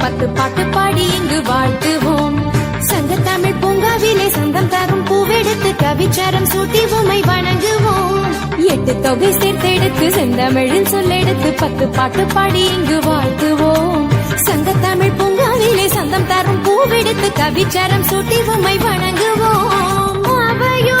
பத்து பாட்டு பாடி இங்கு வாழ்த்துவோம். சங்க தமிழ் பூங்காவிலே சொந்தம் தரும் பூவெடுத்து கவிச்சாரம் சூட்டி உமை வணங்குவோம். எட்டு தொகை சேர்த்தெடுத்து செந்தமிழின் சொல்லெடுத்து பத்து பாட்டு பாடி இங்கு வாழ்த்துவோம். சங்க தமிழ் பூங்காவிலே சொந்தம் தரும் பூவெடுத்து கவிச்சாரம் சூட்டி உமை வணங்குவோம். அவையோ